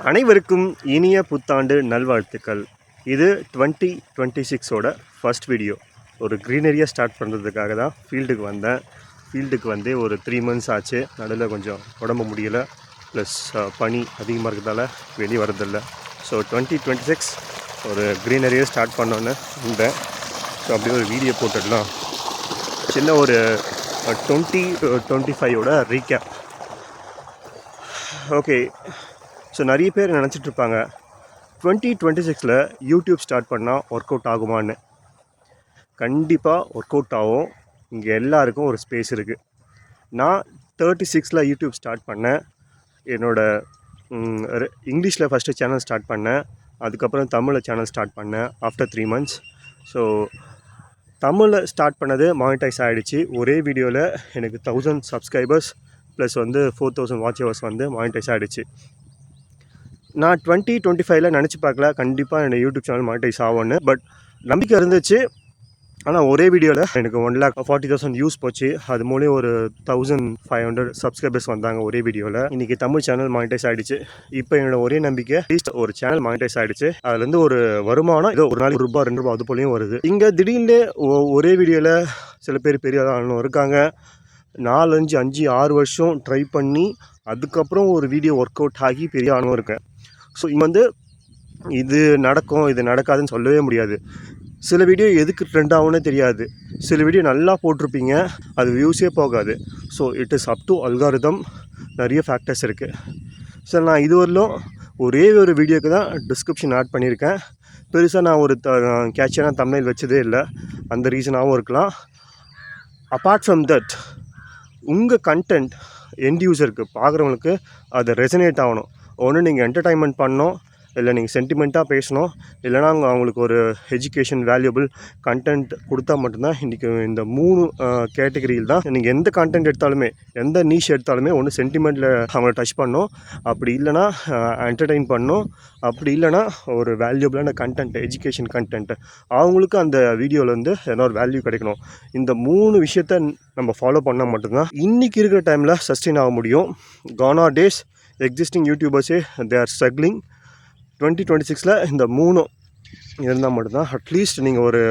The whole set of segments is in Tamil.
அனைவருக்கும் இனிய புத்தாண்டு நல்வாழ்த்துக்கள். இது டுவெண்ட்டி டுவெண்ட்டி சிக்ஸோட ஃபஸ்ட் வீடியோ ஒரு க்ரீனரியாக ஸ்டார்ட் பண்ணுறதுக்காக தான் ஃபீல்டுக்கு வந்தேன். ஃபீல்டுக்கு வந்து ஒரு த்ரீ மந்த்ஸ் ஆச்சு. நடுவில் கொஞ்சம் உடம்பு முடியலை. ப்ளஸ் பனி அதிகமாக இருக்கிறதால வெளியே வரதில்லை ஸோ டுவெண்ட்டி டுவெண்ட்டி சிக்ஸ் ஒரு க்ரீனரியாக ஸ்டார்ட் பண்ணோன்னு இருந்தேன். ஸோ அப்படியே ஒரு வீடியோ போட்டுடலாம். சின்ன ஒரு டுவெண்ட்டி டுவெண்ட்டி ஃபைவோட ரீகேப் ஓகே ஸோ நிறைய பேர் நினச்சிட்டு இருப்பாங்க டுவெண்ட்டி டுவெண்ட்டி சிக்ஸில் யூடியூப் ஸ்டார்ட் பண்ணால் ஒர்க் அவுட் ஆகுமான்னு. கண்டிப்பாக ஒர்க் அவுட் ஆகும். இங்கே எல்லாருக்கும் ஒரு ஸ்பேஸ் இருக்குது நான் தேர்ட்டி சிக்ஸில் யூடியூப் ஸ்டார்ட் பண்ணேன். என்னோடய இங்கிலீஷில் ஃபஸ்ட்டு சேனல் ஸ்டார்ட் பண்ணேன். அதுக்கப்புறம் தமிழில் சேனல் ஸ்டார்ட் பண்ணேன் ஆஃப்டர் த்ரீ மந்த்ஸ் ஸோ தமிழில் ஸ்டார்ட் பண்ணது மானிட்டைஸ் ஆகிடுச்சு ஒரே வீடியோவில் எனக்கு தௌசண்ட் சப்ஸ்கிரைபர்ஸ் ப்ளஸ் வந்து ஃபோர் தௌசண்ட் வாட்ச் ஹவர்ஸ் வந்து மானிட்டைஸ் ஆகிடுச்சு நான் டுவெண்ட்டி டுவெண்ட்டி ஃபைவ்ல நினச்சி பார்க்கல. கண்டிப்பாக என்னோட யூடியூப் சேனல் மானிட்டைஸ் ஆகும்னு. பட் நம்பிக்கை இருந்துச்சு. ஆனால் ஒரே வீடியோவில் எனக்கு one lakh forty thousand views போச்சு. அது மூலியம் ஒரு தௌசண்ட் ஃபைவ் ஹண்ட்ரட் சப்ஸ்கிரைபர்ஸ் வந்தாங்க ஒரே வீடியோவில் இன்றைக்கி தமிழ் சேனல் மானிட்டைஸ் ஆகிடுச்சு இப்போ என்னோட ஒரே நம்பிக்கை அட்லீஸ்ட் ஒரு சேனல் மானிட்டைஸ் ஆகிடுச்சு அதுலேருந்து ஒரு வருமானம் ஏதோ ஒரு நாளைக்கு ரூபா ரெண்டு ரூபா அது போலையும் வருது. இங்கே திடீர்னு ஒ- ஒரே வீடியோவில் சில பேர் பெரிய ஆளும் இருக்காங்க. நாலஞ்சு அஞ்சு ஆறு வருஷம் ட்ரை பண்ணி அதுக்கப்புறம் ஒரு வீடியோ ஒர்க் அவுட் ஆகி பெரிய ஆளும் இருக்கேன் ஸோ இங்கே வந்து இது நடக்கும் இது நடக்காதுன்னு சொல்லவே முடியாது. சில வீடியோ எதுக்கு ட்ரெண்ட் ஆகும்னே தெரியாது. சில வீடியோ நல்லா போட்டிருப்பீங்க அது வியூஸே போகாது. So it is up to algorithm நிறைய ஃபேக்டர்ஸ் இருக்குது சார் நான் இதுவரையிலும் ஒரே ஒரு வீடியோக்கு தான் டிஸ்கிரிப்ஷன் ஆட் பண்ணியிருக்கேன். பெருசாக நான் ஒரு த கேட்சியான தமிழ் வச்சதே இல்லை. அந்த ரீசனாகவும் இருக்கலாம். அப்பார்ட் ஃப்ரம் தட் உங்கள் கண்டென்ட் எண்ட் யூஸருக்கு பார்க்குறவங்களுக்கு அது ரெசனேட் ஆகணும். ஒன்று நீங்கள் என்டர்டைன்மெண்ட் பண்ணணும் இல்லை நீங்கள் சென்டிமெண்ட்டாக பேசணும் இல்லைனா அவங்க அவங்களுக்கு ஒரு எஜுகேஷன் வேல்யூபிள் கண்டென்ட் கொடுத்தா மட்டும்தான் இன்றைக்கி இந்த மூணு கேட்டகரியில் தான் நீங்கள் எந்த கண்டென்ட் எடுத்தாலுமே எந்த நீஷ் எடுத்தாலுமே ஒன்று சென்டிமெண்ட்டில் அவங்கள டச் பண்ணணும். அப்படி இல்லைனா என்டர்டெயின் பண்ணணும். அப்படி இல்லைனா ஒரு வேல்யூபிளான கண்டென்ட் எஜுகேஷன் கண்டென்ட் அவங்களுக்கு அந்த வீடியோவில் வந்து ஏதோ ஒரு வேல்யூ கிடைக்கணும். இந்த மூணு விஷயத்த நம்ம ஃபாலோ பண்ணால் மட்டும்தான் இன்றைக்கி இருக்கிற டைமில் சஸ்டெயின் ஆக முடியும். கானா days existing யூடியூபர்ஸே they are struggling twenty twenty சிக்ஸில் இந்த மூணும் இருந்தால் மட்டும்தான் அட்லீஸ்ட் நீங்கள் ஒரு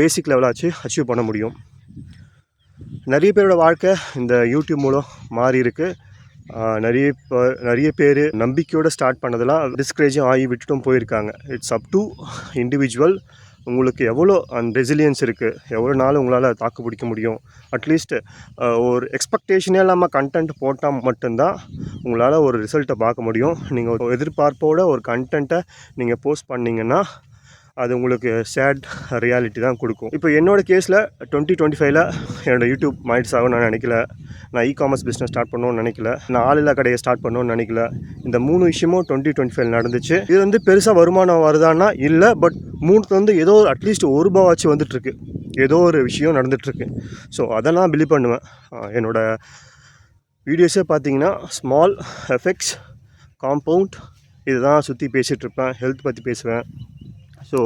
பேசிக் லெவலாச்சு அச்சீவ் பண்ண முடியும். நிறைய பேரோட வாழ்க்கை இந்த யூடியூப் மூலம் மாறி இருக்கு. நிறைய நிறைய பேர் நம்பிக்கையோடு ஸ்டார்ட் பண்ணதெல்லாம் டிஸ்கரேஜும் ஆகி விட்டுட்டும் போயிருக்காங்க. இட்ஸ் அப் டு இண்டிவிஜுவல் உங்களுக்கு எவ்வளோ அந்த ரெசிலியன்ஸ் இருக்குது எவ்வளோ நாள் உங்களால் தாக்கு பிடிக்க முடியும்? அட்லீஸ்ட்டு ஒரு எக்ஸ்பெக்டேஷனே இல்லாமல் கண்டென்ட் போட்டால் மட்டும்தான் உங்களால் ஒரு ரிசல்ட்டை பார்க்க முடியும். நீங்கள் எதிர்பார்ப்போட ஒரு கண்டென்ட்டை நீங்கள் போஸ்ட் பண்ணிங்கன்னா அது உங்களுக்கு சேட் ரியாலிட்டி தான் கொடுக்கும். இப்போ என்னோடய கேஸில் டுவெண்ட்டி டுவெண்ட்டி ஃபைவ்ல என்னோட யூடியூப் மைட்ஸ் ஆகும் நான் நினைக்கல. நான் இ காமர்ஸ் பிஸ்னஸ் ஸ்டார்ட் பண்ணணும்னு நினைக்கல. நான் ஆளில்லா கடையை ஸ்டார்ட் பண்ணணும்னு நினைக்கல. இந்த மூணு விஷயமும் டுவெண்ட்டி டுவெண்ட்டி ஃபைவ் நடந்துச்சு. இது வந்து பெருசாக வருமானம் வருதான்னா இல்லை பட் மூணுக்கு வந்து ஏதோ ஒரு அட்லீஸ்ட் ஒரு ரூபாவாச்சும் வந்துட்டுருக்கு. ஏதோ ஒரு விஷயம் நடந்துகிட்ருக்கு ஸோ அதை நான் பிலீவ் பண்ணுவேன். என்னோடய என்னோட வீடியோஸே பார்த்தீங்கன்னா ஸ்மால் எஃபெக்ட்ஸ் காம்பவுண்ட் இதுதான் சுற்றி பேசிகிட்டு இருப்பேன் ஹெல்த் பற்றி பேசுவேன். ஸோ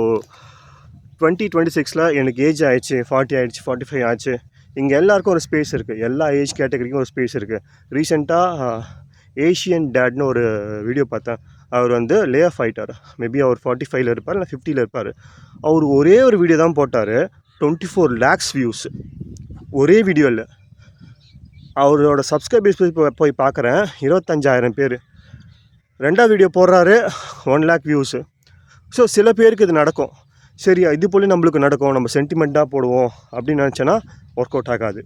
டுவெண்ட்டி டுவெண்ட்டி சிக்ஸில் எனக்கு ஏஜ் ஆயிடுச்சு ஃபார்ட்டி ஆயிடுச்சு ஃபார்ட்டி ஃபைவ் ஆச்சு. இங்கே எல்லாருக்கும் ஒரு ஸ்பேஸ் இருக்குது எல்லா ஏஜ் கேட்டகரிக்கும் ஒரு ஸ்பேஸ் இருக்குது ரீசெண்டாக ஏஷியன் டேட்னு ஒரு வீடியோ பார்த்தேன். அவர் வந்து லே ஆஃப் ஃபைட்டர் மேபி அவர் ஃபார்ட்டி ஃபைவ்ல இருப்பார் இல்லை ஃபிஃப்டியில் இருப்பார். அவர் ஒரே ஒரு வீடியோ தான் போட்டார். டுவெண்ட்டி ஃபோர் லேக்ஸ் வியூஸ் ஒரே வீடியோவில் அவரோட சப்ஸ்கிரைபர்ஸ் போய் போய் பார்க்குறேன் இருபத்தஞ்சாயிரம் பேர். ரெண்டாவது வீடியோ போடுறாரு. ஒன் லேக் வியூஸு ஸோ சில பேருக்கு இது நடக்கும். சரி இது போல நம்மளுக்கு நடக்கும். நம்ம சென்டிமெண்ட்டாக போடுவோம் அப்படின்னு நினச்சேன்னா ஒர்க் அவுட் ஆகாது.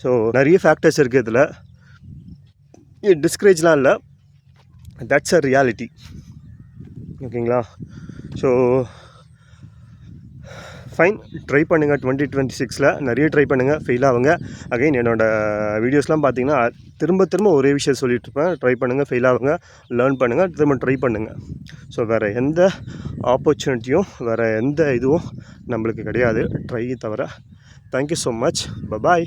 ஸோ நிறைய ஃபேக்டர்ஸ் இருக்குது இதில். டிஸ்கரேஜ்லாம் இல்லை. தட்ஸ் அ ரியாலிட்டி ஓகேங்களா ஸோ ஃபைன் ட்ரை பண்ணுங்கள் டுவெண்ட்டி டுவெண்ட்டி சிக்ஸில் நிறைய ட்ரை பண்ணுங்கள் ஃபெயில் ஆகுங்க அகைன் என்னோடய வீடியோஸ்லாம் பார்த்தீங்கன்னா திரும்ப திரும்ப ஒரே விஷயம் சொல்லிட்டு இருப்பேன் ட்ரை பண்ணுங்கள் ஃபெயில் ஆகுங்க லேர்ன் பண்ணுங்கள் திரும்ப ட்ரை பண்ணுங்கள் ஸோ வேறு எந்த ஆப்பர்ச்சுனிட்டியும் வேறு எந்த இதுவும் நம்மளுக்கு கிடையாது. ட்ரை தவிர. Thank you so much bye bye